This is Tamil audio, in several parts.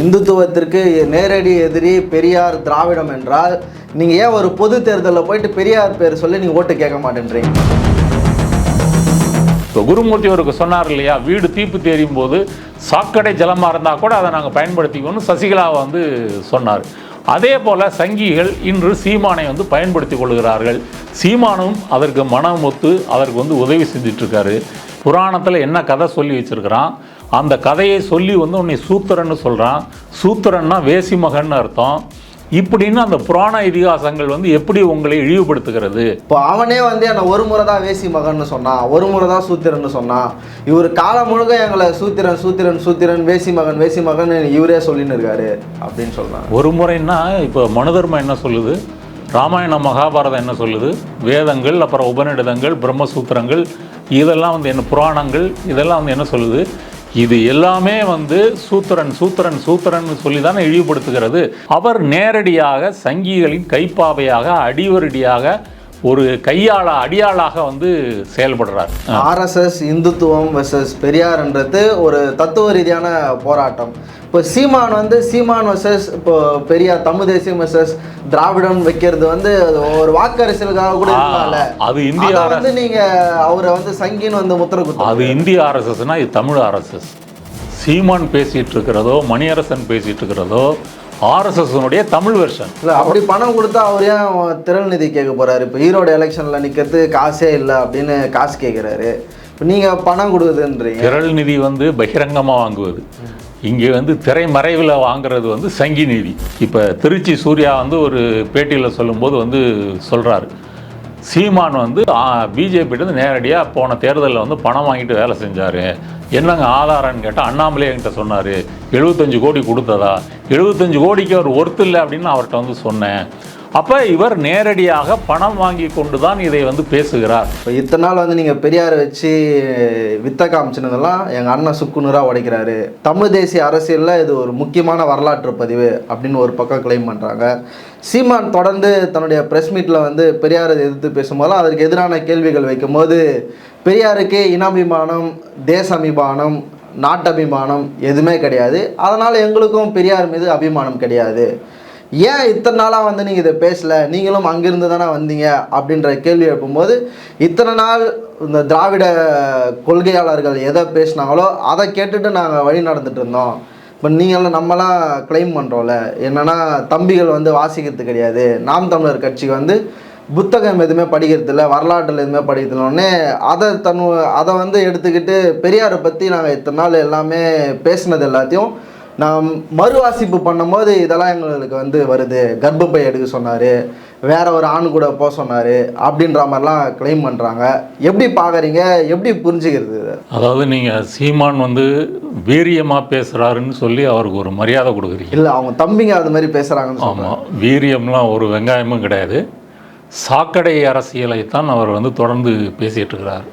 இந்துத்துவத்திற்கு நேரடி எதிரி பெரியார் திராவிடம் என்றால் நீங்கள் ஏன் ஒரு பொது தேர்தலில் போயிட்டு பெரியார் பேர் சொல்லி நீங்கள் ஓட்டு கேட்க மாட்டேன்றீங்க? இப்போ குருமூர்த்தி அவருக்கு சொன்னார் இல்லையா வீடு தீப்பு தெரியும் போது சாக்கடை ஜலமாக இருந்தால் கூட அதை நாங்கள் பயன்படுத்திக்கணும்னு சசிகலா வந்து சொன்னார். அதே போல் சங்கிகள் இன்று சீமானை வந்து பயன்படுத்தி கொள்கிறார்கள். சீமானும் அதற்கு மனம் ஒத்து அதற்கு வந்து உதவி செஞ்சிட்ருக்காரு. புராணத்தில் என்ன கதை சொல்லி வச்சிருக்கிறான்? அந்த கதையை சொல்லி வந்து உன்னை சூத்திரன்னு சொல்கிறான் சூத்திரன்னா வேசி மகன்னு அர்த்தம். இப்படின்னு அந்த புராண இதிகாசங்கள் வந்து எப்படி உங்களை இழிவுபடுத்துகிறது? இப்போ அவனே வந்து என்னை ஒரு முறை தான் வேசி மகன்னு சொன்னான். ஒரு முறை தான் சூத்திரன்னு சொன்னான். இவர் காலம் முழுக்க எங்களை சூத்திரன் சூத்திரன் சூத்திரன் வேசி மகன் வேசி மகன் இவரே சொல்லின்னு இருக்காரு அப்படின்னு சொல்றாங்க. ஒரு முறைன்னா இப்போ மனுதர்மம் என்ன சொல்லுது? ராமாயணம் மகாபாரதம் என்ன சொல்லுது? வேதங்கள் அப்புறம் உபநிடதங்கள் பிரம்மசூத்திரங்கள் இதெல்லாம் வந்து என்ன புராணங்கள் இதெல்லாம் வந்து என்ன சொல்லுது? இது எல்லாமே வந்து சூத்திரன் சூத்திரன் சூத்திரன் சொல்லி தானே இழிவுபடுத்துகிறது. அவர் நேரடியாக சங்கிகளின் கைப்பாவையாக அடிவரடியாக ஒரு கையாள அடியாளாக வந்து செயல்படுறார். ஆர்எஸ்எஸ் இந்துத்துவம் வெர்சஸ் பெரியார்ன்றது ஒரு தத்துவ ரீதியான போராட்டம். இப்போ சீமான் வந்து சீமான் வெர்சஸ் இப்போ பெரியார் தமிழ் தேசியம் வெர்சஸ் திராவிடம் வைக்கிறது வந்து ஒரு வாக்கரசியலுக்காக கூட இருக்கலாம்ல அது இந்திய வந்து நீங்க அவரை வந்து சங்கின்னு வந்து முத்திர குத்து அது இந்திய ஆர்எஸ்எஸ்னா இது தமிழ் ஆர்எஸ்எஸ் சீமான் பேசிட்டு இருக்கிறதோ மணியரசன் பேசிட்டு இருக்கிறதோ ஆர்எஸ்எஸ்னுடைய தமிழ் வெர்ஷன் இல்ல அப்படி பணம் கொடுத்தா அவர் ஏன் திரள் நிதி கேட்க போறாரு? இப்போ ஈரோடு எலெக்ஷன்ல நிக்கிறது காசே இல்லை அப்படின்னு காசு கேட்குறாரு இப்போ நீங்க பணம் கொடுக்குதுன்றீங்க. திரள் நிதி வந்து பகிரங்கமாக வாங்குவது. இங்கே வந்து திரைமறைவில் வாங்குறது வந்து சங்கி நிதி. இப்போ திருச்சி சூர்யா வந்து ஒரு பேட்டியில் சொல்லும்போது வந்து சொல்கிறாரு சீமான் வந்து பிஜேபிட்டு நேரடியாக போன தேர்தலில் வந்து பணம் வாங்கிட்டு வேலை செஞ்சார். என்னங்க ஆதாரம்னு கேட்டால் அண்ணாமலே என்கிட்ட சொன்னார். எழுபத்தஞ்சு கோடி கொடுத்ததா? எழுபத்தஞ்சு கோடிக்கு அவர் ஒர்த்து இல்லை அப்படின்னு அவர்கிட்ட வந்து சொன்னேன். அப்போ இவர் நேரடியாக பணம் வாங்கி கொண்டு தான் இதை வந்து பேசுகிறார். இப்போ இத்தனை நாள் வந்து நீங்கள் பெரியார் வச்சு வித்த காமிச்சினதெல்லாம் எங்கள் அண்ணன் சுக்குநூறாக உடைக்கிறாரு. தமிழ் தேசிய அரசியலில் இது ஒரு முக்கியமான வரலாற்று பதிவு அப்படின்னு ஒரு பக்கம் கிளைம் பண்ணுறாங்க சீமான் தொடர்ந்து தன்னுடைய ப்ரெஸ் மீட்டில் வந்து பெரியாரை எதிர்த்து பேசும்போதெல்லாம் அதற்கு எதிரான கேள்விகள் வைக்கும்போது பெரியாருக்கு இனாபிமானம் தேசாபிமானம் நாட்டபிமானம் எதுவுமே கிடையாது. அதனால் எங்களுக்கும் பெரியார் மீது அபிமானம் கிடையாது. ஏன் இத்தனை நாளாக வந்து நீங்கள் இதை பேசலை? நீங்களும் அங்கேருந்து தானே வந்தீங்க? அப்படின்ற கேள்வி எழுப்பும்போது இத்தனை நாள் இந்த திராவிட கொள்கையாளர்கள் எதை பேசினாங்களோ அதை கேட்டுட்டு நாங்கள் வழி நடந்துட்டு இருந்தோம். இப்போ நீங்களாம் நம்மலாம் கிளைம் பண்ணுறோம்ல என்னென்னா தம்பிகள் வந்து வாசிக்கிறது கிடையாது. நாம் தமிழர் கட்சிக்கு வந்து புத்தகம் எதுவுமே படிக்கிறது இல்லை வரலாற்றில் எதுவுமே படிக்கிறது அதை தன் அதை வந்து எடுத்துக்கிட்டு பெரியாரை பற்றி நாங்கள் இத்தனை நாள் எல்லாமே பேசினது எல்லாத்தையும் நான் மறுவாசிப்பு பண்ணும்போது இதெல்லாம் எங்களுக்கு வந்து வருது. கர்ப்பப்பை எடுக்க சொன்னார். வேற ஒரு ஆண் கூட போக சொன்னார். அப்படின்ற மாதிரிலாம் க்ளைம் பண்ணுறாங்க எப்படி பார்க்குறீங்க எப்படி புரிஞ்சுக்கிறது? அதாவது நீங்கள் சீமான் வந்து வீரியமாக பேசுகிறாருன்னு சொல்லி அவருக்கு ஒரு மரியாதை கொடுக்குறீங்க. இல்லை அவங்க தம்பிங்க அது மாதிரி பேசுகிறாங்கன்னு ஆமாம் வீரியம்லாம் ஒரு வெங்காயமும் கிடையாது. சாக்கடை அரசியலை தான் அவர் வந்து தொடர்ந்து பேசிகிட்டு இருக்கிறார்.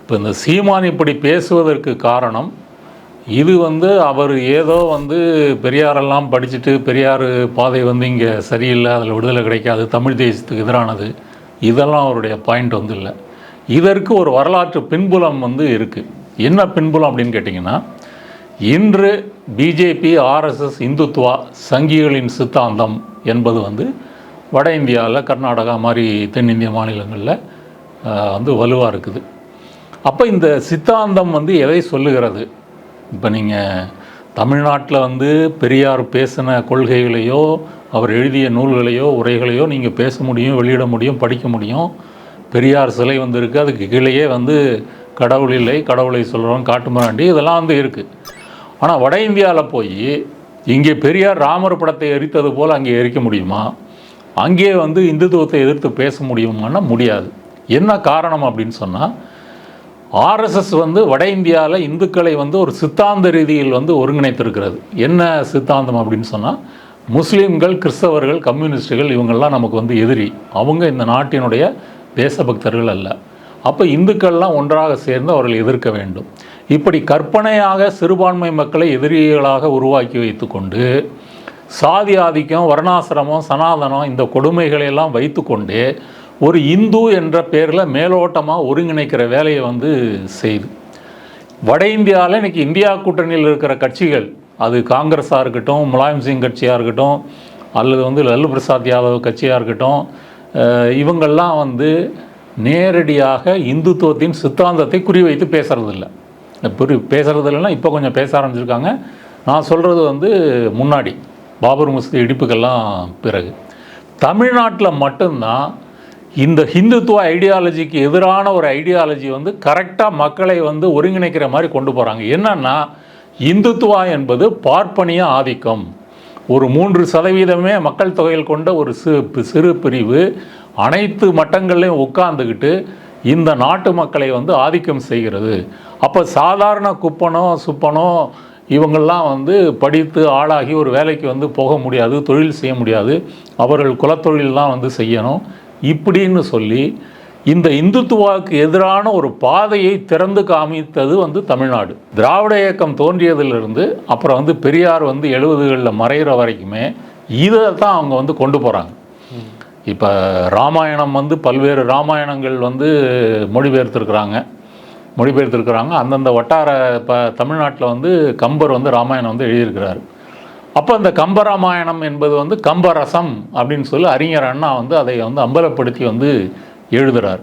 இப்போ இந்த சீமான் இப்படி பேசுவதற்கு காரணம் இது வந்து அவர் ஏதோ வந்து பெரியாரெல்லாம் படிச்சுட்டு பெரியார் பாதை வந்து இங்கே சரியில்லை அதில் விடுதலை கிடைக்காது தமிழ் தேசத்துக்கு எதிரானது. இதெல்லாம் அவருடைய பாயிண்ட் வந்து இல்லை. இதற்கு ஒரு வரலாற்று பின்புலம் வந்து இருக்குது என்ன பின்புலம் அப்படின்னு கேட்டிங்கன்னா இன்று பிஜேபி ஆர்எஸ்எஸ் இந்துத்துவா சங்கிகளின் சித்தாந்தம் என்பது வந்து வட இந்தியாவில் கர்நாடகா மாதிரி தென்னிந்திய மாநிலங்களில் வந்து வலுவாக இருக்குது. அப்போ இந்த சித்தாந்தம் வந்து எதை சொல்லுகிறது? இப்போ நீங்கள் தமிழ்நாட்டில் வந்து பெரியார் பேசின கொள்கைகளையோ அவர் எழுதிய நூல்களையோ உரைகளையோ நீங்கள் பேச முடியும் வெளியிட முடியும் படிக்க முடியும். பெரியார் சிலை வந்து இருக்குது அதுக்கு கீழேயே வந்து கடவுள் இல்லை கடவுளை சொல்கிறோம் காட்டுமிராண்டி இதெல்லாம் வந்து இருக்குது ஆனால் வட இந்தியாவில் போய் இங்கே பெரியார் ராமர் படத்தை எரித்தது போல் அங்கே எரிக்க முடியுமா? அங்கே வந்து இந்துத்துவத்தை எதிர்த்து பேச முடியுமான்னா முடியாது. என்ன காரணம் அப்படின்னு சொன்னால் ஆர்எஸ்எஸ் வந்து வட இந்தியாவில் இந்துக்களை வந்து ஒரு சித்தாந்த ரீதியில் வந்து ஒருங்கிணைத்திருக்கிறது. என்ன சித்தாந்தம் அப்படின்னு சொன்னால் முஸ்லீம்கள் கிறிஸ்தவர்கள் கம்யூனிஸ்டுகள் இவங்கெல்லாம் நமக்கு வந்து எதிரி. அவங்க இந்த நாட்டினுடைய தேசபக்தர்கள் அல்ல. அப்போ இந்துக்கள்லாம் ஒன்றாக சேர்ந்து அவர்கள் எதிர்க்க வேண்டும். இப்படி கற்பனையாக சிறுபான்மை மக்களை எதிரிகளாக உருவாக்கி வைத்துக்கொண்டு சாதி ஆதிக்கம் வர்ணாசிரமம் சனாதனம் இந்த கொடுமைகளையெல்லாம் வைத்துக்கொண்டு ஒரு இந்து என்ற பேரில் மேலோட்டமாக ஒருங்கிணைக்கிற வேலையை வந்து செய்து. வட இந்தியாவில் இன்றைக்கி இந்தியா கூட்டணியில் இருக்கிற கட்சிகள் அது காங்கிரஸாக இருக்கட்டும் முலாயம் சிங் கட்சியாக இருக்கட்டும் அல்லது வந்து லல்லு பிரசாத் யாதவ் கட்சியாக இருக்கட்டும் இவங்கள்லாம் இவங்கெல்லாம் வந்து நேரடியாக இந்துத்துவத்தின் சித்தாந்தத்தை குறிவைத்து பேசுறதில்ல. புரி பேசுறது இல்லைன்னா இப்போ கொஞ்சம் பேச ஆரம்பிச்சிருக்காங்க. நான் சொல்கிறது வந்து முன்னாடி பாபர் மசூதி இடிப்புக்கெல்லாம் பிறகு. தமிழ்நாட்டில் மட்டும்தான் இந்த ஹிந்துத்துவ ஐடியாலஜிக்கு எதிரான ஒரு ஐடியாலஜி வந்து கரெக்டாக மக்களை வந்து ஒருங்கிணைக்கிற மாதிரி கொண்டு போகிறாங்க என்னன்னா இந்துத்துவா என்பது பார்ப்பனிய ஆதிக்கம். ஒரு மூன்று சதவீதமே மக்கள் தொகையில் கொண்ட ஒரு சிறு சிறு பிரிவு. அனைத்து மட்டங்கள்லையும் உட்கார்ந்துக்கிட்டு இந்த நாட்டு மக்களை வந்து ஆதிக்கம் செய்கிறது. அப்போ சாதாரண குப்பனோ சுப்பனோ இவங்கள்லாம் வந்து படித்து ஆளாகி ஒரு வேலைக்கு வந்து போக முடியாது தொழில் செய்ய முடியாது. அவர்கள் குலத்தொழில் தான் வந்து செய்யணும். இப்படின்னு சொல்லி இந்த இந்துத்துவாவுக்கு எதிரான ஒரு பாதையை திறந்து காமித்தது வந்து தமிழ்நாடு. திராவிட இயக்கம் தோன்றியதிலிருந்து அப்புறம் வந்து பெரியார் வந்து எழுபதுகளில் மறைகிற வரைக்குமே இதை தான் அவங்க வந்து கொண்டு போகிறாங்க இப்போ ராமாயணம் வந்து பல்வேறு ராமாயணங்கள் வந்து மொழிபெயர்த்திருக்கிறாங்க. மொழிபெயர்த்திருக்கிறாங்க. அந்தந்த வட்டார இப்போ தமிழ்நாட்டில் வந்து கம்பர் வந்து ராமாயணம் வந்து எழுதியிருக்கிறார். அப்போ இந்த கம்பராமாயணம் என்பது வந்து கம்பரசம் அப்படின்னு சொல்லி அறிஞர் அண்ணா வந்து அதை வந்து அம்பலப்படுத்தி வந்து எழுதுகிறார்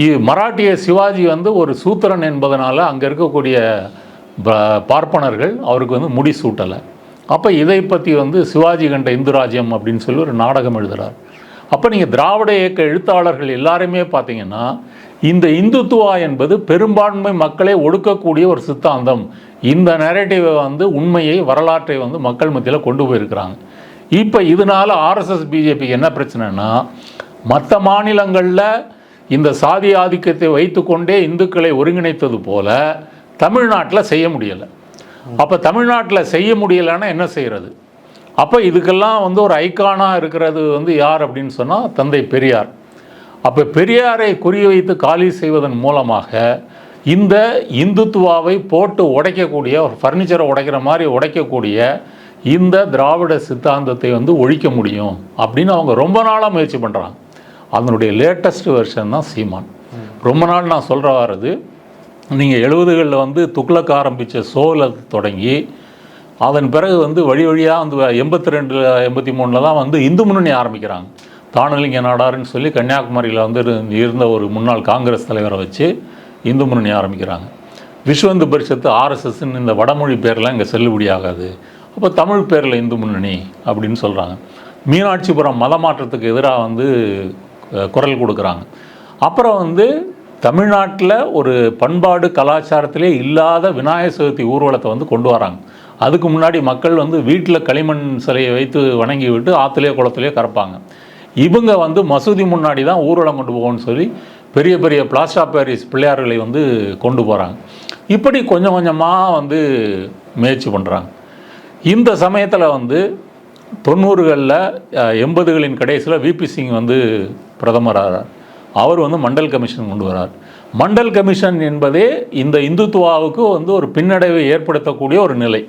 இ- மராட்டிய சிவாஜி வந்து ஒரு சூத்திரன் என்பதனால் அங்கே இருக்கக்கூடிய ப- பார்ப்பனர்கள் அவருக்கு வந்து முடி சூட்டலை. அப்போ இதை பற்றி வந்து சிவாஜி கண்ட இந்துராஜ்யம் அப்படின்னு சொல்லி ஒரு நாடகம் எழுதுகிறார் அப்போ நீங்கள் திராவிட இயக்க எழுத்தாளர்கள் எல்லாருமே பார்த்தீங்கன்னா இந்த இந்துத்துவா என்பது பெரும்பான்மை மக்களை ஒடுக்கக்கூடிய ஒரு சித்தாந்தம். இந்த நெரேட்டிவை வந்து உண்மையை வரலாற்றை வந்து மக்கள் மத்தியில் கொண்டு போயிருக்கிறாங்க. இப்போ இதனால் ஆர்எஸ்எஸ் பிஜேபிக்கு என்ன பிரச்சனைனா மற்ற மாநிலங்களில் இந்த சாதி ஆதிக்கத்தை வைத்துக்கொண்டே இந்துக்களை ஒருங்கிணைத்தது போல தமிழ்நாட்டில் செய்ய முடியலை. அப்போ தமிழ்நாட்டில் செய்ய முடியலைன்னா என்ன செய்கிறது அப்போ இதுக்கெல்லாம் வந்து ஒரு ஐக்கானாக இருக்கிறது வந்து யார் அப்படின்னு சொன்னால் தந்தை பெரியார். அப்போ பெரியாரை குறிவைத்து காலி செய்வதன் மூலமாக இந்த இந்துத்துவாவை போட்டு உடைக்கக்கூடிய ஒரு ஃபர்னிச்சரை உடைக்கிற மாதிரி உடைக்கக்கூடிய இந்த திராவிட சித்தாந்தத்தை வந்து ஒழிக்க முடியும் அப்படின்னு அவங்க ரொம்ப நாளாக முயற்சி பண்ணுறாங்க அதனுடைய லேட்டஸ்ட் வெர்ஷன் தான் சீமான். ரொம்ப நாள் நான் சொல்கிற வரது நீங்கள் எழுபதுகளில் வந்து துக்ளக் ஆரம்பித்த சோல தொடங்கி அதன் பிறகு வந்து வழி வழியாக வந்து எண்பத்தி ரெண்டில் எண்பத்தி மூணில் தான் வந்து இந்து முன்னணி ஆரம்பிக்கிறாங்க. தானலிங்க நாடாருன்னு சொல்லி கன்னியாகுமரியில் வந்து இரு- இருந்த ஒரு முன்னாள் காங்கிரஸ் தலைவரை வச்சு இந்து முன்னணி ஆரம்பிக்கிறாங்க. விஸ்வந்து பரிஷத்து ஆர்எஸ்எஸ்ன்னு இந்த வடமொழி பேர்லாம் இங்கே செல்லுபடியாகாது அப்போ தமிழ் பேரில் இந்து முன்னணி அப்படின்னு சொல்கிறாங்க மீனாட்சிபுரம் மத மாற்றத்துக்கு எதிராக வந்து குரல் கொடுக்குறாங்க. அப்புறம் வந்து தமிழ்நாட்டில் ஒரு பண்பாடு கலாச்சாரத்திலே இல்லாத விநாயகர் சதுர்த்தி ஊர்வலத்தை வந்து கொண்டு வராங்க. அதுக்கு முன்னாடி மக்கள் வந்து வீட்டில் களிமண் சிலையை வைத்து வணங்கி விட்டு ஆற்றுலையோ குளத்துலையோ கறப்பாங்க இவங்க வந்து மசூதி முன்னாடி தான் ஊர்வலம் கொண்டு போகணும்னு சொல்லி பெரிய பெரிய பிளாஸ்டா ஆஃப் பிள்ளையார்களை வந்து கொண்டு போகிறாங்க இப்படி கொஞ்சம் கொஞ்சமாக வந்து முயற்சி பண்ணுறாங்க இந்த சமயத்தில் வந்து தொண்ணூறுகளில் எண்பதுகளின் கடைசியில் விபி சிங் வந்து பிரதமராகிறார் அவர் வந்து மண்டல் கமிஷன் கொண்டு வரார். மண்டல் கமிஷன் என்பதே இந்த இந்துத்துவாவுக்கு வந்து ஒரு பின்னடைவை ஏற்படுத்தக்கூடிய ஒரு நிலை.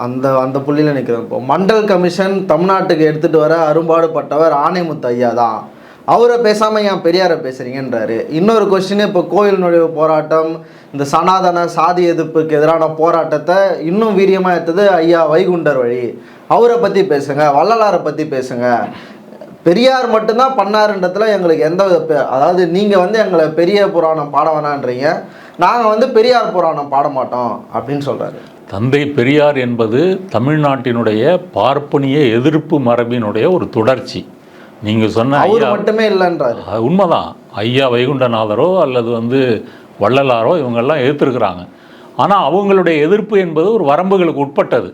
அந்த அந்த புள்ளியில் நிற்கிறோம் இப்போ மண்டல் கமிஷன் தமிழ்நாட்டுக்கு எடுத்துகிட்டு வர அரும்பாடுபட்டவர் ஆணைமுத்து ஐயா தான். அவரை பேசாமல் ஏன் பெரியாரை பேசுகிறீங்கன்றாரு இன்னொரு கொஸ்டின் இப்போ கோயில் நுழைவு போராட்டம் இந்த சனாதன சாதி எதிர்ப்புக்கு எதிரான போராட்டத்தை இன்னும் வீரியமாக எடுத்தது ஐயா வைகுண்டர் வழி. அவரை பற்றி பேசுங்க வள்ளலாரை பற்றி பேசுங்க. பெரியார் மட்டும்தான் பண்ணாருன்றதுல எங்களுக்கு எந்த வித பெ- அதாவது நீங்கள் வந்து எங்களை பெரிய புராணம் பாட வேணான்றீங்க நாங்கள் வந்து பெரியார் புராணம் பாட மாட்டோம் அப்படின்னு சொல்கிறாரு தந்தை பெரியார் என்பது தமிழ்நாட்டினுடைய பார்ப்பனிய எதிர்ப்பு மரபினுடைய ஒரு தொடர்ச்சி. நீங்கள் சொன்ன ஐயா மட்டுமே இல்லைன்றாரு. உண்மைதான். ஐயா வைகுண்டநாதரோ அல்லது வந்து வள்ளலாரோ இவங்கெல்லாம் எதிர்த்திருக்கிறாங்க. ஆனால் அவங்களுடைய எதிர்ப்பு என்பது ஒரு வரம்புகளுக்கு உட்பட்டது.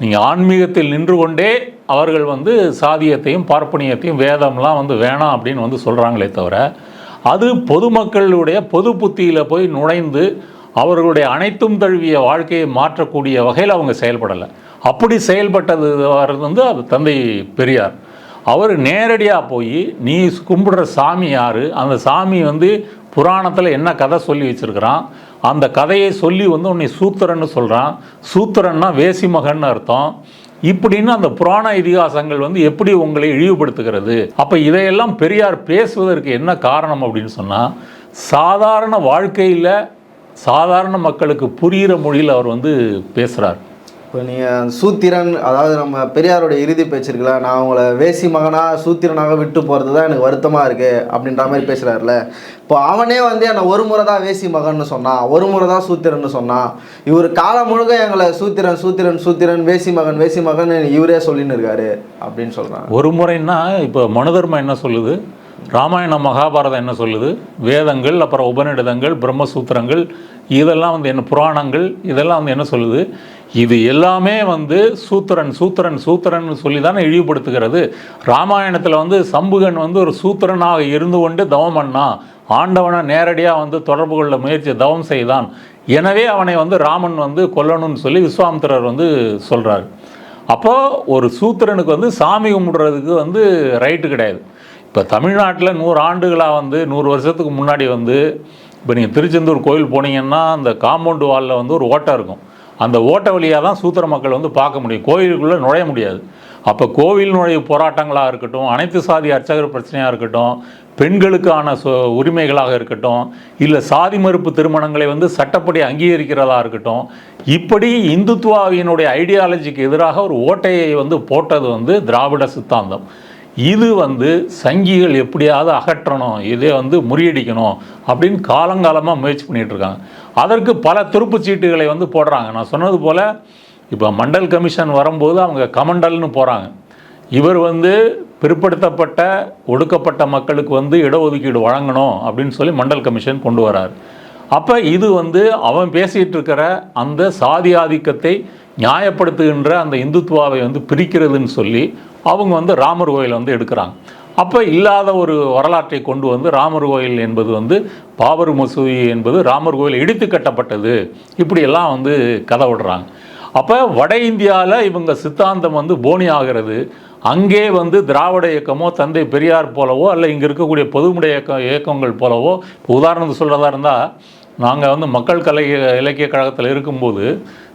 நீங்கள் ஆன்மீகத்தில் நின்று கொண்டே அவர்கள் வந்து சாதியத்தையும் பார்ப்பனியத்தையும் வேதம்லாம் வந்து வேணாம் அப்படின்னு வந்து சொல்கிறாங்களே தவிர அது பொதுமக்களுடைய பொது புத்தியில் போய் நுழைந்து அவர்களுடைய அனைத்தும் தழுவிய வாழ்க்கையை மாற்றக்கூடிய வகையில் அவங்க செயல்படலை. அப்படி செயல்பட்டது வர்றது வந்து? அது தந்தை பெரியார். அவர் நேரடியாக போய் நீ கும்பிடுற சாமி யார்? அந்த சாமி வந்து புராணத்தில் என்ன கதை சொல்லி வச்சுருக்கிறான்? அந்த கதையை சொல்லி வந்து உன்னை சூத்திரன்னு சொல்கிறான் சூத்திரன்னா வேசி மகன் அர்த்தம். இப்படின்னு அந்த புராண இதிகாசங்கள் வந்து எப்படி உங்களை இழிவுபடுத்துகிறது? அப்போ இதையெல்லாம் பெரியார் பேசுவதற்கு என்ன காரணம் அப்படின்னு சொன்னால் சாதாரண வாழ்க்கையில் சாதாரண மக்களுக்கு புரிகிற மொழியில் அவர் வந்து பேசுகிறார் இப்போ நீங்கள் சூத்திரன் அதாவது நம்ம பெரியாருடைய இறுதி பேச்சிருக்கல நான் உங்களை வேசி மகனாக சூத்திரனாக விட்டு போகிறது தான் எனக்கு வருத்தமாக இருக்குது அப்படின்ற மாதிரி பேசுகிறாருல இப்போ அவனே வந்து என்னை ஒரு முறை தான் வேசி மகன்னு சொன்னான் ஒரு முறை தான் சூத்திரன்னு சொன்னான். இவர் காலம் முழுக்க எங்களை சூத்திரன் சூத்திரன் சூத்திரன் வேசி மகன் வேசி மகன் இவரே சொல்லின்னு இருக்காரு அப்படின்னு சொல்கிறாங்க ஒரு முறைன்னா இப்போ மனுதர்மம் என்ன சொல்லுது? ராமாயணம் மகாபாரதம் என்ன சொல்லுது? வேதங்கள் அப்புறம் உபநிடதங்கள் பிரம்மசூத்திரங்கள் இதெல்லாம் வந்து என்ன புராணங்கள் இதெல்லாம் வந்து என்ன சொல்லுது? இது எல்லாமே வந்து சூத்திரன் சூத்திரன் சூத்திரன் சொல்லி தானே இழிவுபடுத்துகிறது. ராமாயணத்தில் வந்து சம்புகன் வந்து ஒரு சூத்திரனாக இருந்து கொண்டு தவம் பண்ணான் ஆண்டவனை நேரடியாக வந்து தொடர்பு கொள்ள முயற்சி தவம் செய்தான். எனவே அவனை வந்து ராமன் வந்து கொல்லணும்னு சொல்லி விஸ்வாமித்திரர் வந்து சொல்கிறார் அப்போது ஒரு சூத்திரனுக்கு வந்து சாமி கும்பிடுறதுக்கு வந்து ரைட்டு கிடையாது. இப்போ தமிழ்நாட்டில் நூறு ஆண்டுகளாக வந்து நூறு வருஷத்துக்கு முன்னாடி வந்து இப்போ நீங்கள் திருச்செந்தூர் கோயில் போனீங்கன்னா அந்த காம்பவுண்டு வாலில் வந்து ஒரு ஓட்டை இருக்கும். அந்த ஓட்டை வழியாக தான் சூத்திர மக்கள் வந்து பார்க்க முடியும். கோயிலுக்குள்ளே நுழைய முடியாது. அப்போ கோவில் நுழைவு போராட்டங்களாக இருக்கட்டும் அனைத்து சாதி அர்ச்சகர் பிரச்சனையாக இருக்கட்டும் பெண்களுக்கான உரிமைகளாக இருக்கட்டும் இல்லை சாதி மறுப்பு திருமணங்களை வந்து சட்டப்படி அங்கீகரிக்கிறதா இருக்கட்டும் இப்படி இந்துத்துவாவினுடைய ஐடியாலஜிக்கு எதிராக ஒரு ஓட்டையை வந்து போட்டது வந்து திராவிட சித்தாந்தம். இது வந்து சங்கிகள் எப்படியாவது அகற்றணும் இதை வந்து முறியடிக்கணும் அப்படின்னு காலங்காலமாக முயற்சி பண்ணிகிட்ருக்காங்க அதற்கு பல துருப்பு சீட்டுகளை வந்து போடுறாங்க. நான் சொன்னது போல் இப்போ மண்டல் கமிஷன் வரும்போது அவங்க கமண்டல்னு போகிறாங்க இவர் வந்து பிற்படுத்தப்பட்ட ஒடுக்கப்பட்ட மக்களுக்கு வந்து இடஒதுக்கீடு வழங்கணும் அப்படின்னு சொல்லி மண்டல் கமிஷன் கொண்டு வரார். அப்போ இது வந்து அவன் பேசிகிட்டு இருக்கிற அந்த சாதி ஆதிக்கத்தை நியாயப்படுத்துகின்ற அந்த இந்துத்துவாவை வந்து பிரிக்கிறதுன்னு சொல்லி அவங்க வந்து ராமர் கோயில் வந்து எடுக்கிறாங்க. அப்போ இல்லாத ஒரு வரலாற்றை கொண்டு வந்து ராமர் கோயில் என்பது வந்து பாபர் மசூதி என்பது ராமர் கோயில் இடித்து கட்டப்பட்டது. இப்படியெல்லாம் வந்து கதை விடுறாங்க. அப்போ வட இந்தியாவில் இவங்க சித்தாந்தம் வந்து போனி ஆகிறது. அங்கே வந்து திராவிட இயக்கமோ தந்தை பெரியார் போலவோ அல்ல இங்கே இருக்கக்கூடிய பொதுமுடைய இயக்க இயக்கங்கள் போலவோ இப்போ உதாரணத்துக்கு சொல்கிறதா இருந்தால் நாங்கள் வந்து மக்கள் கலை இலக்கிய கழகத்தில் இருக்கும்போது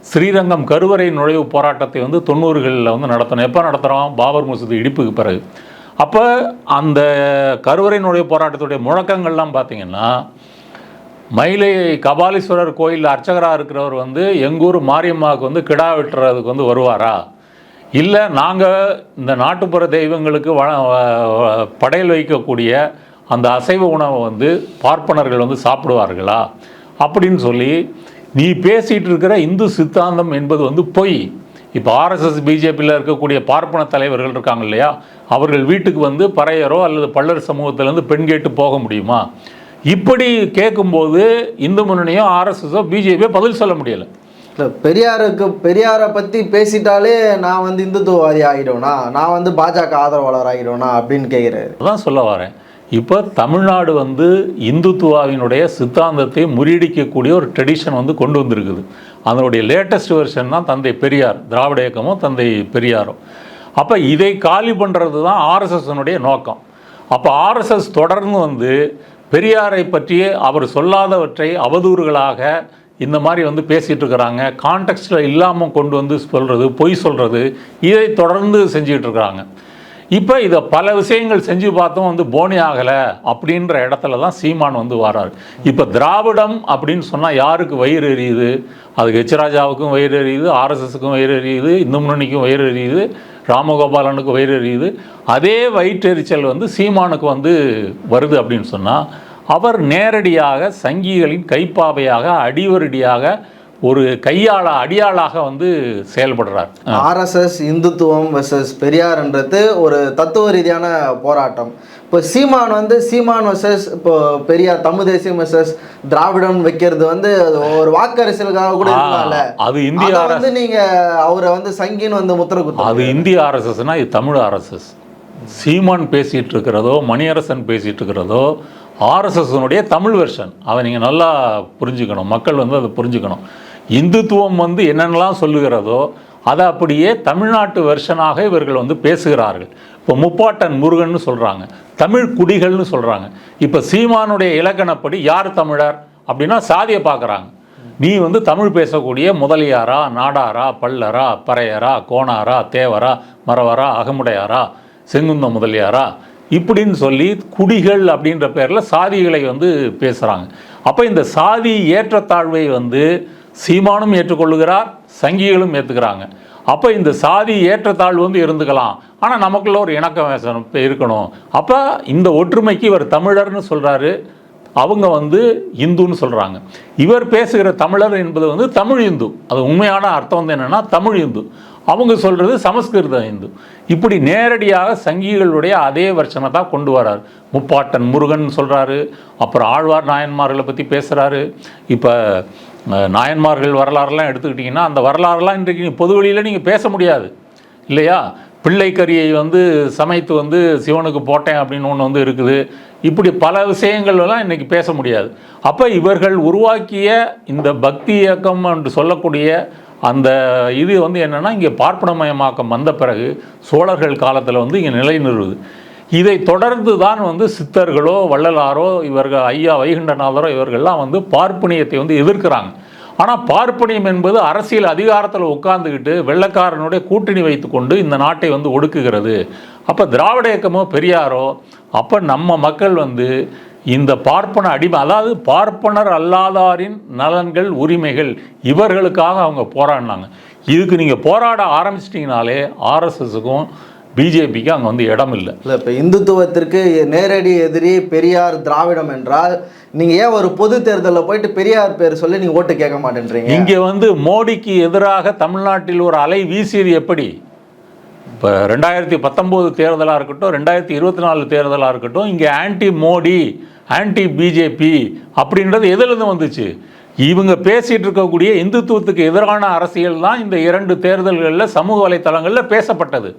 ஸ்ரீரங்கம் கருவறை நுழைவு போராட்டத்தை வந்து தொண்ணூறுகளில் வந்து நடத்தணும். எப்போ நடத்துகிறோம் பாபர் மசூதி இடிப்புக்கு பிறகு. அப்போ அந்த கருவறை நுழைவு போராட்டத்துடைய முழக்கங்கள்லாம் பார்த்தீங்கன்னா மயிலை கபாலீஸ்வரர் கோயில் அர்ச்சகராக இருக்கிறவர் வந்து எங்கூர் மாரியம்மாவுக்கு வந்து கிடா வெட்டுறதுக்கு வந்து வருவாரா? இல்லை நாங்கள் இந்த நாட்டுப்புற தெய்வங்களுக்கு வ- படையல் வைக்கக்கூடிய அந்த அசைவ உணவை வந்து பார்ப்பனர்கள் வந்து சாப்பிடுவார்களா? அப்படின்னு சொல்லி நீ பேசிகிட்டு இருக்கிற இந்து சித்தாந்தம் என்பது வந்து பொய். இப்போ ஆர்எஸ்எஸ் பிஜேபியில் இருக்கக்கூடிய பார்ப்பன தலைவர்கள் இருக்காங்க இல்லையா? அவர்கள் வீட்டுக்கு வந்து பறையரோ அல்லது பல்லர் சமூகத்திலேருந்து பெண் கேட்டு போக முடியுமா? இப்படி கேட்கும்போது இந்து முன்னணியோ ஆர்எஸ்எஸோ பிஜேபியோ பதில் சொல்ல முடியலை. இல்லை பெரியாருக்கு பெரியாரை பற்றி பேசிட்டாலே நான் வந்து இந்துத்துவவாதி ஆகிடுவேனா? நான் வந்து பாஜக ஆதரவாளர் ஆகிடுவேனா அப்படின்னு கேட்குறாரு அதான் சொல்ல வரேன். இப்போ தமிழ்நாடு வந்து இந்துத்துவாவினுடைய சித்தாந்தத்தை முறியடிக்கக்கூடிய ஒரு ட்ரெடிஷன் வந்து கொண்டு வந்திருக்குது. அதனுடைய லேட்டஸ்ட் வெர்ஷன் தான் தந்தை பெரியார் திராவிட இயக்கமும் தந்தை பெரியாரும் அப்போ இதை காலி பண்ணுறது தான் ஆர்எஸ்எஸ்னுடைய நோக்கம். அப்போ ஆர்எஸ்எஸ் தொடர்ந்து வந்து பெரியாரை பற்றி அவர் சொல்லாதவற்றை அவதூறுகளாக இந்த மாதிரி வந்து பேசிகிட்டு இருக்கிறாங்க. கான்டெக்ஸ்டில் இல்லாமல் கொண்டு வந்து சொல்கிறது பொய் சொல்கிறது இதை தொடர்ந்து செஞ்சுக்கிட்டு இருக்கிறாங்க. இப்போ இதை பல விஷயங்கள் செஞ்சு பார்த்தோம் வந்து போனி ஆகலை அப்படின்ற இடத்துல தான் சீமான் வந்து வராரு. இப்போ திராவிடம் அப்படின்னு சொன்னால் யாருக்கு வயிறு எரியுது? அது ஹெச்ராஜாவுக்கும் வயிறு எரியுது ஆர்எஸ்எஸ்க்கும் வயிறு எரியுது இந்து முன்னணிக்கும் வயிறு எறியுது ராமகோபாலனுக்கு வயிறு எறியுது அதே வயிற்றெரிச்சல் வந்து சீமானுக்கு வந்து வருது அப்படின்னு சொன்னால் அவர் நேரடியாக சங்கிகளின் கைப்பாவையாக அடிவரடியாக ஒரு கையாள அடியாளாக வந்து செயல்படுறார். ஆர்எஸ்எஸ் இந்துத்துவம் வெர்சஸ் பெரியார்ன்றது ஒரு தத்துவ ரீதியான போராட்டம். இப்போ சீமான் வந்து சீமான் வெர்சஸ் இப்போ பெரியார் தமிழ் தேசியம் வெர்சஸ் திராவிடம் வைக்கிறது வந்து ஒரு வாக்கரசியலுக்காக கூட இருக்கலாம்ல அது இந்திய வந்து நீங்க அவரை வந்து சங்கின்னு வந்து முத்திர குத்த அது இந்திய ஆர்எஸ்எஸ்னா இது தமிழ் ஆர்எஸ்எஸ் சீமான் பேசிகிட்டு இருக்கிறதோ மணியரசன் பேசிகிட்டு இருக்கிறதோ ஆர்எஸ்எஸ்னுடைய தமிழ் வெர்ஷன் அதை நீங்கள் நல்லா புரிஞ்சுக்கணும். மக்கள் வந்து அதை புரிஞ்சுக்கணும். இந்துத்துவம் வந்து என்னென்னலாம் சொல்லுகிறதோ அதை அப்படியே தமிழ்நாட்டு வெர்ஷனாக இவர்கள் வந்து பேசுகிறார்கள். இப்போ முப்பாட்டன் முருகன்னு சொல்கிறாங்க தமிழ் குடிகள்னு சொல்கிறாங்க இப்போ சீமானுடைய இலக்கணப்படி யார் தமிழர் அப்படின்னா சாதியை பார்க்குறாங்க. நீ வந்து தமிழ் பேசக்கூடிய முதலியாரா நாடாரா பல்லரா பறையரா கோணாரா தேவரா மரவரா அகமுடையாரா செங்குந்த முதலியாரா இப்படின்னு சொல்லி குடிகள் அப்படின்ற பேரில் சாதிகளை வந்து பேசுகிறாங்க அப்போ இந்த சாதி ஏற்றத்தாழ்வை வந்து சீமானும் ஏற்றுக்கொள்ளுகிறார் சங்கிகளும் ஏற்றுக்கிறாங்க அப்போ இந்த சாதி ஏற்றத்தாழ்வு வந்து இருந்துக்கலாம். ஆனால் நமக்குள்ள ஒரு இணக்கம் இருக்கணும். அப்போ இந்த ஒற்றுமைக்கு இவர் தமிழர்னு சொல்கிறாரு அவங்க வந்து இந்துன்னு சொல்கிறாங்க இவர் பேசுகிற தமிழர் என்பது வந்து தமிழ் இந்து. அது உண்மையான அர்த்தம் வந்து என்னென்னா தமிழ் இந்து. அவங்க சொல்கிறது சமஸ்கிருத இந்து. இப்படி நேரடியாக சங்கிகளுடைய அதே வருஷனை தான் கொண்டு வரார். முப்பாட்டன் முருகன் சொல்கிறாரு அப்புறம் ஆழ்வார் நாயன்மார்களை பற்றி பேசுகிறாரு இப்போ நாயன்மார்கள் வரலாறுலாம் எடுத்துக்கிட்டிங்கன்னா அந்த வரலாறுலாம் இன்றைக்கு பொது வழியில் நீங்கள் பேச முடியாது. இல்லையா? பிள்ளைக்கரியை வந்து சமைத்து வந்து சிவனுக்கு போட்டேன் அப்படின்னு ஒன்று வந்து இருக்குது. இப்படி பல விஷயங்கள் எல்லாம் பேச முடியாது. அப்போ இவர்கள் உருவாக்கிய இந்த பக்தி இயக்கம் என்று சொல்லக்கூடிய அந்த இது வந்து என்னென்னா இங்கே பார்ப்பனமயமாக்கம் வந்த பிறகு சோழர்கள் காலத்தில் வந்து இங்கே நிலை நிறுவுது இதை தொடர்ந்து தான் வந்து சித்தர்களோ வள்ளலாரோ இவர்கள் ஐயா வைகுண்டநாதரோ இவர்கள்லாம் வந்து பார்ப்பனியத்தை வந்து எதிர்க்கிறாங்க. ஆனால் பார்ப்பனியம் என்பது அரசியல் அதிகாரத்தில் உட்கார்ந்துக்கிட்டு வெள்ளைக்காரனுடைய கூட்டணி வைத்துக்கொண்டு இந்த நாட்டை வந்து ஒடுக்குகிறது. அப்போ திராவிட இயக்கமோ பெரியாரோ அப்போ நம்ம மக்கள் வந்து இந்த பார்ப்பன அடிமை அதாவது பார்ப்பனர் அல்லாதாரின் நலன்கள் உரிமைகள் இவர்களுக்காக அவங்க போராடினாங்க. இதுக்கு நீங்கள் போராட ஆரம்பிச்சிட்டிங்கனாலே ஆர்எஸ்எஸுக்கும் பிஜேபிக்கும் அங்கே வந்து இடம் இல்லை இல்லை இப்போ இந்துத்துவத்திற்கு நேரடி எதிரி பெரியார் திராவிடம் என்றால் நீங்கள் ஏன் ஒரு பொது தேர்தலில் போயிட்டு பெரியார் பேர் சொல்லி நீங்கள் ஓட்டு கேட்க மாட்டேன்றீங்க? இங்கே வந்து மோடிக்கு எதிராக தமிழ்நாட்டில் ஒரு அலை வீசியது எப்படி? இப்போ ரெண்டாயிரத்தி பத்தொம்போது தேர்தலாக இருக்கட்டும் ரெண்டாயிரத்தி இருபத்தி நாலு தேர்தலாக இருக்கட்டும் இங்கே ஆன்டி மோடி ஆன்டி பிஜேபி அப்படின்றது எதுலேருந்து வந்துச்சு? இவங்க பேசிகிட்டு இருக்கக்கூடிய இந்துத்துவத்துக்கு எதிரான அரசியல் தான் இந்த இரண்டு தேர்தல்களில் சமூக வலைத்தளங்களில் பேசப்பட்டது.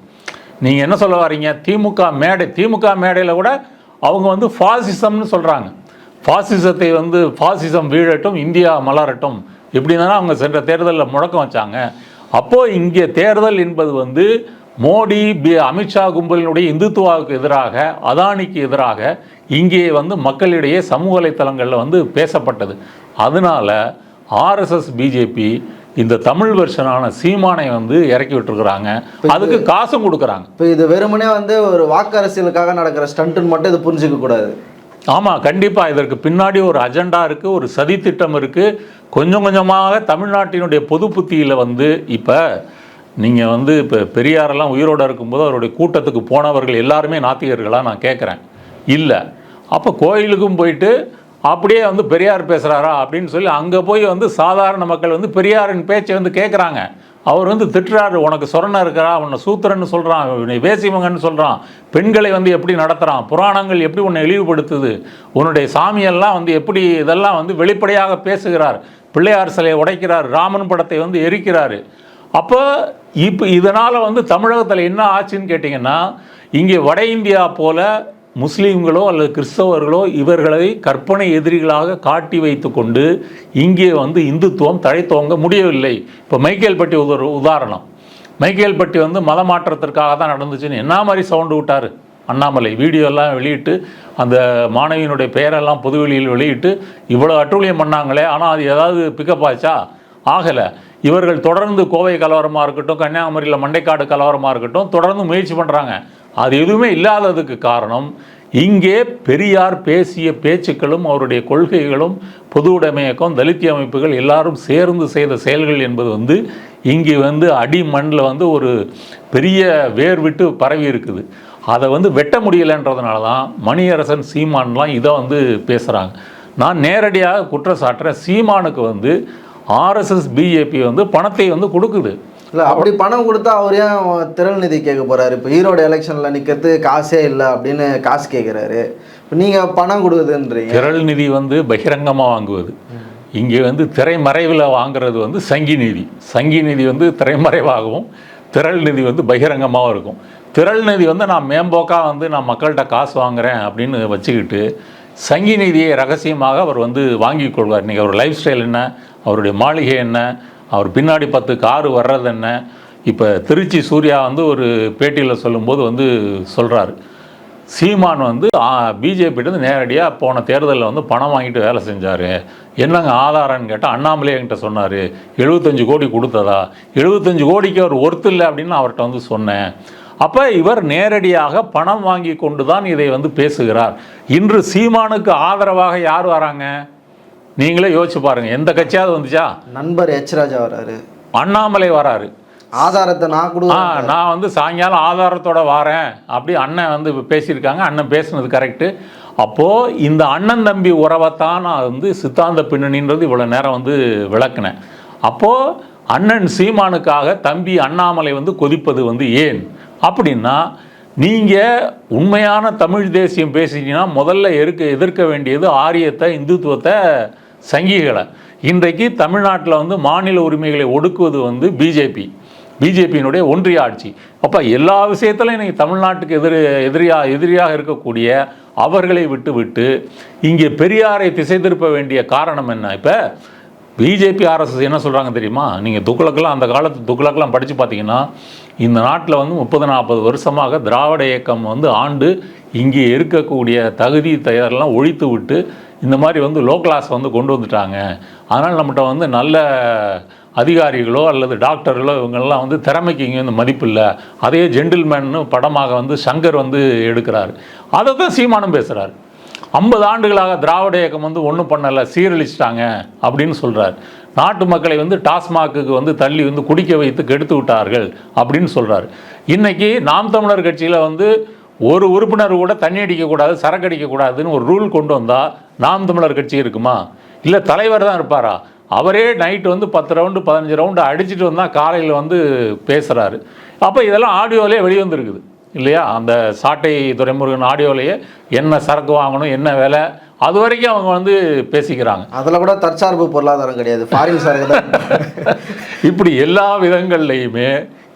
நீங்கள் என்ன சொல்ல வரீங்க? திமுக மேடை திமுக மேடையில் கூட அவங்க வந்து ஃபாசிசம்னு சொல்கிறாங்க ஃபாசிசத்தை வந்து ஃபாசிசம் வீழட்டும் இந்தியா மலரட்டும். இப்படின்னா அவங்க சென்ற தேர்தலில் முழக்கம் வச்சாங்க. அப்போது இங்கே தேர்தல் என்பது வந்து மோடி பி அமித்ஷா கும்பலினுடைய இந்துத்துவாவுக்கு எதிராக அதானிக்கு எதிராக இங்கே வந்து மக்களிடையே சமூக வலைத்தளங்களில் வந்து பேசப்பட்டது. அதனால ஆர்எஸ்எஸ் பிஜேபி இந்த தமிழ் வெர்ஷனான சீமானை வந்து இறக்கி விட்டுருக்குறாங்க. அதுக்கு காசும் கொடுக்குறாங்க. இப்போ இது வெறுமனே வந்து ஒரு வாக்கு அரசியலுக்காக நடக்கிற ஸ்டண்ட்டுன்னு மட்டும் இது புரிஞ்சுக்க கூடாது. ஆமாம் கண்டிப்பாக இதற்கு பின்னாடி ஒரு அஜெண்டா இருக்குது ஒரு சதித்திட்டம் இருக்குது கொஞ்சம் கொஞ்சமாக தமிழ்நாட்டினுடைய பொது புத்தியில் வந்து இப்போ நீங்கள் வந்து இப்போ பெரியாரெல்லாம் உயிரோடு இருக்கும்போது அவருடைய கூட்டத்துக்கு போனவர்கள் எல்லாருமே நாத்திகர்களாக நான் கேட்குறேன் இல்லை. அப்போ கோயிலுக்கும் போயிட்டு அப்படியே வந்து பெரியார் பேசுகிறாரா அப்படின்னு சொல்லி அங்கே போய் வந்து சாதாரண மக்கள் வந்து பெரியாரின் பேச்சை வந்து கேட்குறாங்க அவர் வந்து திட்டுறாரு உனக்கு சொரணை இருக்கிறா உன்னை சூத்திரன்னு சொல்கிறான் உன்னை வேசிமங்கன்னு சொல்கிறான் பெண்களை வந்து எப்படி நடத்துகிறான் புராணங்கள் எப்படி உன்னை இழிவுபடுத்துது உன்னுடைய சாமியெல்லாம் வந்து எப்படி இதெல்லாம் வந்து வெளிப்படையாக பேசுகிறார் பிள்ளையார் சிலையை உடைக்கிறார் ராமன் படத்தை வந்து எரிக்கிறாரு. அப்போ இப்போ இதனால் வந்து தமிழகத்தில் என்ன ஆச்சுன்னு கேட்டிங்கன்னா இங்கே வட இந்தியா போல முஸ்லீம்களோ அல்லது கிறிஸ்தவர்களோ இவர்களை கற்பனை எதிரிகளாக காட்டி வைத்துக்கொண்டு இங்கே வந்து இந்துத்துவம் தழைத்தோங்க முடியவில்லை. இப்போ மைக்கேல்பட்டி ஒரு உதாரணம். மைக்கேல்பட்டி வந்து மத மாற்றத்திற்காக தான் நடந்துச்சுன்னு என்ன மாதிரி சவுண்டு விட்டார்? அண்ணாமலை வீடியோ எல்லாம் வெளியிட்டு அந்த மாணவியினுடைய பெயரெல்லாம் பொதுவெளியில் வெளியிட்டு இவ்வளோ அட்டூழியம் பண்ணாங்களே ஆனால் அது ஏதாவது பிக்கப் ஆச்சா? ஆகலை. இவர்கள் தொடர்ந்து கோவை கலவரமாக இருக்கட்டும் கன்னியாகுமரியில் மண்டைக்காடு கலவரமாக இருக்கட்டும் தொடர்ந்து முயற்சி பண்ணுறாங்க அது எதுவுமே இல்லாததுக்கு காரணம் இங்கே பெரியார் பேசிய பேச்சுக்களும் அவருடைய கொள்கைகளும் பொது உடைமையக்கம் தலித்திய அமைப்புகள் எல்லாரும் சேர்ந்து செய்த செயல்கள் என்பது வந்து இங்கே வந்து அடிமண்ணில் வந்து ஒரு பெரிய வேர் விட்டு பரவி இருக்குது. அதை வந்து வெட்ட முடியலைன்றதுனால தான் மணியரசன் சீமான்லாம் இதை வந்து பேசுகிறாங்க நான் நேரடியாக குற்றம் சாட்டுறேன் சீமானுக்கு வந்து ஆர்எஸ்எஸ் பிஜேபி வந்து பணத்தை வந்து கொடுக்குது. இல்லை அப்படி பணம் கொடுத்தா அவர் ஏன் திரள் நிதி கேட்க போகிறாரு இப்போ ஈரோடு எலெக்ஷனில் நிற்கிறது காசே இல்லை அப்படின்னு காசு கேட்குறாரு இப்போ நீங்கள் பணம் கொடுக்குதுன்றீங்க. திரள் நிதி வந்து பகிரங்கமாக வாங்குவது. இங்கே வந்து திரைமறைவில் வாங்குறது வந்து சங்கி நிதி. சங்கி நிதி வந்து திரைமறைவாகவும் திரள் நிதி வந்து பகிரங்கமாகவும் இருக்கும். திரள் நிதி வந்து நான் மேம்போக்காக வந்து நான் மக்கள்கிட்ட காசு வாங்குறேன் அப்படின்னு வச்சுக்கிட்டு சங்கி நிதியை ரகசியமாக அவர் வந்து வாங்கி கொள்வார். இன்றைக்கி அவர் லைஃப் ஸ்டைல் என்ன? அவருடைய மாளிகை என்ன? அவர் பின்னாடி பத்து காரு வர்றது என்ன? இப்போ திருச்சி சூர்யா வந்து ஒரு பேட்டியில் சொல்லும்போது வந்து சொல்கிறாரு சீமான் வந்து பிஜேபிட்டு நேரடியாக போன தேர்தலில் வந்து பணம் வாங்கிட்டு வேலை செஞ்சார். என்னங்க ஆதாரம்னு கேட்டால் அண்ணாமலே என்கிட்ட சொன்னார். எழுபத்தஞ்சு கோடி கொடுத்ததா? எழுபத்தஞ்சு கோடிக்கு அவர் ஒர்த்து இல்லை அப்படின்னு அவர்கிட்ட வந்து சொன்னேன். அப்போ இவர் நேரடியாக பணம் வாங்கி கொண்டு தான் இதை வந்து பேசுகிறார். இன்று சீமானுக்கு ஆதரவாக யார் வராங்க? நீங்களே யோசிச்சு பாருங்கள் எந்த கட்சியாவது வந்துச்சா? நண்பர் எச் ராஜா வராரு. அண்ணாமலை வராரு. ஆதாரத்தை நான் கொடுக்குறேன் நான் வந்து சாயங்காலம் ஆதாரத்தோட வாரேன் அப்படி அண்ணன் வந்து பேசியிருக்காங்க. அண்ணன் பேசுனது கரெக்டு அப்போது இந்த அண்ணன் தம்பி உறவைத்தான் நான் வந்து சித்தாந்த பின்னணின்றது இவ்வளோ நேரம் வந்து விளக்குனேன். அப்போது அண்ணன் சீமானுக்காக தம்பி அண்ணாமலை வந்து கொதிப்பது வந்து ஏன்? அப்படின்னா நீங்கள் உண்மையான தமிழ் தேசியம் பேசிட்டீங்கன்னா முதல்ல எதிர்க்க எதிர்க்க வேண்டியது ஆரியத்தை இந்துத்துவத்தை சங்கிகளை. இன்றைக்கு தமிழ்நாட்டில் வந்து மாநில உரிமைகளை ஒடுக்குவது வந்து பிஜேபி. பிஜேபியினுடைய ஒன்றிய ஆட்சி. அப்போ எல்லா விஷயத்திலையும் இன்றைக்கி தமிழ்நாட்டுக்கு எதிரி எதிரியா எதிரியாக இருக்கக்கூடிய அவர்களை விட்டு விட்டு இங்கே பெரியாரை திசை திருப்ப வேண்டிய காரணம் என்ன? இப்போ பிஜேபி ஆர்எஸ்எஸ் என்ன சொல்கிறாங்க தெரியுமா? நீங்கள் துக்ளக்கெல்லாம் அந்த காலத்து துக்ளக்கெல்லாம் படித்து பார்த்தீங்கன்னா இந்த நாட்டில் வந்து முப்பது நாற்பது வருஷமாக திராவிட இயக்கம் வந்து ஆண்டு இங்கே இருக்கக்கூடிய தகுதி தயாரெல்லாம் ஒழித்து விட்டு இந்த மாதிரி வந்து லோ கிளாஸ் வந்து கொண்டு வந்துட்டாங்க. அதனால் நம்மகிட்ட வந்து நல்ல அதிகாரிகளோ அல்லது டாக்டர்களோ இவங்கெல்லாம் வந்து திறமைக்கு இங்கே வந்து மதிப்பு இல்லை. அதே ஜென்டில்மேன்னு படமாக வந்து சங்கர் வந்து எடுக்கிறார். அதை தான் சீமானம் பேசுகிறார் ஐம்பது ஆண்டுகளாக திராவிட இயக்கம் வந்து ஒன்றும் பண்ணலை சீரழிச்சிட்டாங்க அப்படின்னு சொல்கிறார் நாட்டு மக்களை வந்து டாஸ்மாகுக்கு வந்து தள்ளி வந்து குடிக்க வைத்து கெடுத்து விட்டார்கள் அப்படின்னு சொல்கிறார் இன்றைக்கி நாம் தமிழர் கட்சியில் வந்து ஒரு உறுப்பினர் கூட தண்ணி அடிக்கக்கூடாது சரக்கு அடிக்கக்கூடாதுன்னு ஒரு ரூல் கொண்டு வந்தால் நாம் தமிழர் கட்சி இருக்குமா? இல்லை தலைவர் தான் இருப்பாரா? அவரே நைட்டு வந்து பத்து ரவுண்டு பதினஞ்சு ரவுண்டு அடிச்சுட்டு வந்தால் காலையில் வந்து பேசுகிறாரு அப்போ இதெல்லாம் ஆடியோவிலே வெளிவந்துருக்குது. இல்லையா? அந்த சாட்டை துரைமுருகன் ஆடியோவிலேயே என்ன சரக்கு வாங்கணும் என்ன விலை அது வரைக்கும் அவங்க வந்து பேசிக்கிறாங்க. அதில் கூட தற்சார்பு பொருளாதாரம் கிடையாது. ஃபாரின் சரக்கு தான். இப்படி எல்லா விதங்கள்லையுமே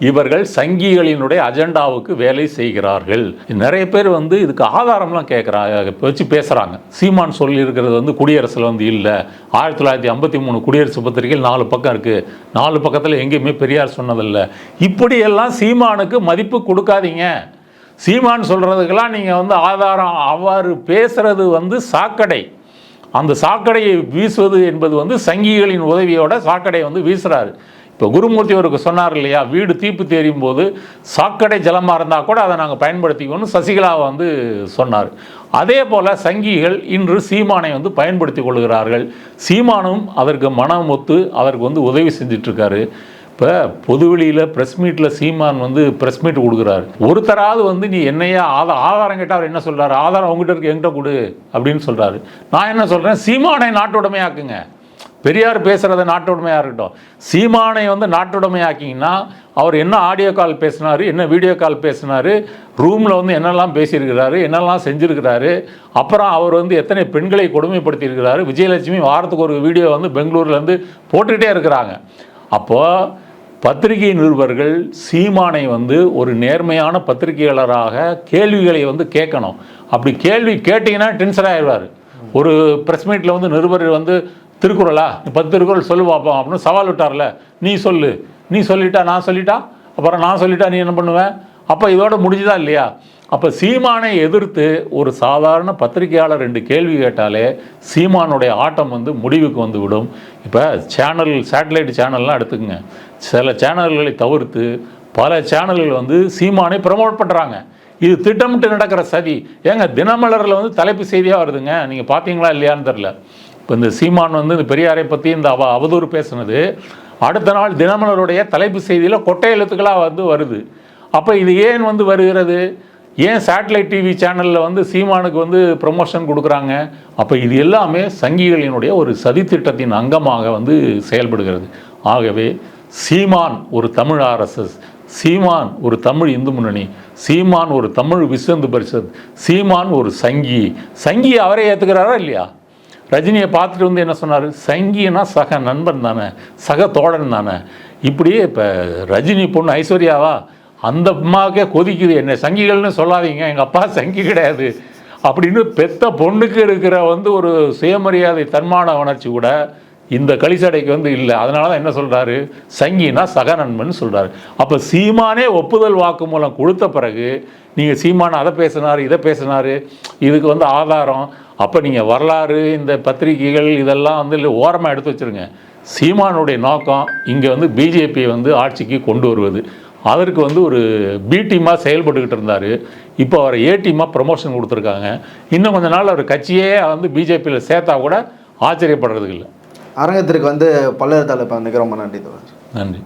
இவர்கள் சங்கிகளினுடைய அஜெண்டாவுக்கு வேலை செய்கிறார்கள். நிறைய பேர் வந்து இதுக்கு ஆதாரம்லாம் கேட்குறாங்க வச்சு பேசுகிறாங்க சீமான் சொல்லியிருக்கிறது வந்து குடியரசில் வந்து இல்லை. ஆயிரத்தி தொள்ளாயிரத்தி ஐம்பத்தி மூணு குடியரசு பத்திரிகையில் நாலு பக்கம் இருக்குது நாலு பக்கத்தில் எங்கேயுமே பெரியார் சொன்னதில்லை. இப்படியெல்லாம் சீமானுக்கு மதிப்பு கொடுக்காதீங்க. சீமான் சொல்கிறதுக்கெல்லாம் நீங்கள் வந்து ஆதாரம் அவர் பேசுகிறது வந்து சாக்கடை. அந்த சாக்கடையை வீசுவது என்பது வந்து சங்கிகளின் உதவியோட சாக்கடையை வந்து வீசுகிறாரு இப்போ குருமூர்த்தி அவருக்கு சொன்னார் இல்லையா வீடு தீப்பு தெரியும் போது சாக்கடை ஜலமாக இருந்தால் கூட அதை நாங்கள் பயன்படுத்திக்கணும்னு சசிகலா வந்து சொன்னார். அதே போல் சங்கிகள் இன்று சீமானை வந்து பயன்படுத்தி கொள்கிறார்கள். சீமானும் அதற்கு மனம் ஒத்து அதற்கு வந்து உதவி செஞ்சிட்ருக்காரு. இப்போ பொதுவெளியில் ப்ரெஸ் மீட்டில் சீமான் வந்து ப்ரெஸ் மீட் கொடுக்குறாரு. ஒருத்தராவது வந்து நீ என்னையா ஆதா ஆதாரம் கேட்டால் அவர் என்ன சொல்கிறாரு ஆதாரம் அவங்ககிட்ட இருக்கு என்கிட்ட கொடு அப்படின்னு சொல்கிறாரு நான் என்ன சொல்கிறேன் சீமானை நாட்டுடைமையாக்குங்க. பெரியார் பேசுகிறத நாட்டுடைமையாக இருக்கட்டும். சீமானை வந்து நாட்டுடைமையாக்கிங்கன்னா அவர் என்ன ஆடியோ கால் பேசினாரு என்ன வீடியோ கால் பேசினாரு ரூமில் வந்து என்னெல்லாம் பேசியிருக்கிறாரு என்னெல்லாம் செஞ்சுருக்கிறாரு அப்புறம் அவர் வந்து எத்தனை பெண்களை கொடுமைப்படுத்தியிருக்கிறாரு விஜயலட்சுமி வாரத்துக்கு ஒரு வீடியோ வந்து பெங்களூர்லேருந்து போட்டுக்கிட்டே இருக்கிறாங்க. அப்போது பத்திரிகை நிருபர்கள் சீமானை வந்து ஒரு நேர்மையான பத்திரிகையாளராக கேள்விகளை வந்து கேட்கணும். அப்படி கேள்வி கேட்டிங்கன்னா டென்ஷன் ஆயிடுவார். ஒரு ப்ரெஸ் மீட்டில் வந்து நிருபர் வந்து திருக்குறளா? பத்து திருக்குறள் சொல்லு பார்ப்போம் அப்படின்னு சவால் விட்டார்ல. நீ சொல்லு. நீ சொல்லிட்டா நான் சொல்லிட்டா? அப்புறம் நான் சொல்லிட்டா நீ என்ன பண்ணுவேன் அப்போ இதோட முடிஞ்சுதா இல்லையா? அப்போ சீமானை எதிர்த்து ஒரு சாதாரண பத்திரிகையாளர் ரெண்டு கேள்வி கேட்டாலே சீமானுடைய ஆட்டம் வந்து முடிவுக்கு வந்து விடும். இப்போ சேனல் சேட்டலைட் சேனல்லாம் எடுத்துக்கங்க. சில சேனல்களை தவிர்த்து பல சேனல்கள் வந்து சீமானை ப்ரமோட் பண்ணுறாங்க இது திட்டமிட்டு நடக்கிற சதி. ஏங்க தினமலரில் வந்து தலைப்பு செய்தியாக வருதுங்க? நீங்கள் பார்த்தீங்களா இல்லையான்னு தெரில இப்போ இந்த சீமான் வந்து இந்த பெரியாரை பற்றி இந்த அவ அவதூறு பேசுனது. அடுத்த நாள் தினமலருடைய தலைப்பு செய்தியில் கொட்டை எழுத்துக்களாக வந்து வருது. அப்போ இது ஏன் வந்து வருகிறது? ஏன் சேட்டலைட் டிவி சேனலில் வந்து சீமானுக்கு வந்து ப்ரமோஷன் கொடுக்குறாங்க? அப்போ இது எல்லாமே சங்கிகளினுடைய ஒரு சதித்திட்டத்தின் அங்கமாக வந்து செயல்படுகிறது. ஆகவே சீமான் ஒரு தமிழ் ஆர்எஸ்எஸ் சீமான் ஒரு தமிழ் இந்து முன்னணி சீமான் ஒரு தமிழ் விஸ்வந்து பரிஷத் சீமான் ஒரு சங்கி. சங்கி அவரே ஏற்றுக்கிறாரா இல்லையா? ரஜினியை பார்த்துட்டு வந்து என்ன சொன்னார்? சங்கினா சக நண்பன் தானே சக தோழன் தானே. இப்படியே இப்போ ரஜினி பொண்ணு ஐஸ்வர்யாவா? அந்த அம்மாவுக்கே கொதிக்குது. என்னை சங்கிகள்னு சொல்லாதீங்க. எங்கள் அப்பா சங்கி கிடையாது. அப்படின்னு பெத்த பொண்ணுக்கு இருக்கிற வந்து ஒரு சுயமரியாதை தன்மான உணர்ச்சி கூட இந்த கலிசடைக்கு வந்து இல்லை. அதனால தான் என்ன சொல்கிறாரு சங்கினா சக நண்பன் சொல்கிறாரு அப்போ சீமானே ஒப்புதல் வாக்குமூலம் கொடுத்த பிறகு நீங்கள் சீமான அதை பேசினார் இதை பேசினார் இதுக்கு வந்து ஆதாரம். அப்போ நீங்கள் வரலாறு இந்த பத்திரிகைகள் இதெல்லாம் வந்து ஓரமாக எடுத்து வச்சுருங்க. சீமானுடைய நோக்கம் இங்கே வந்து பிஜேபியை வந்து ஆட்சிக்கு கொண்டு வருவது. அதற்கு வந்து ஒரு பி டீமாக செயல்பட்டுக்கிட்டு இருந்தார். இப்போ அவர் ஏ டீமாக ப்ரமோஷன் கொடுத்துருக்காங்க. இன்னும் கொஞ்ச நாள் அவர் கட்சியே வந்து பிஜேபியில் சேர்த்தா கூட ஆச்சரியப்படுறதுக்கு இல்லை. அரங்கத்திற்கு வந்து பல்லர் தலைப்பு ரொம்ப நன்றி தோழர். நன்றி.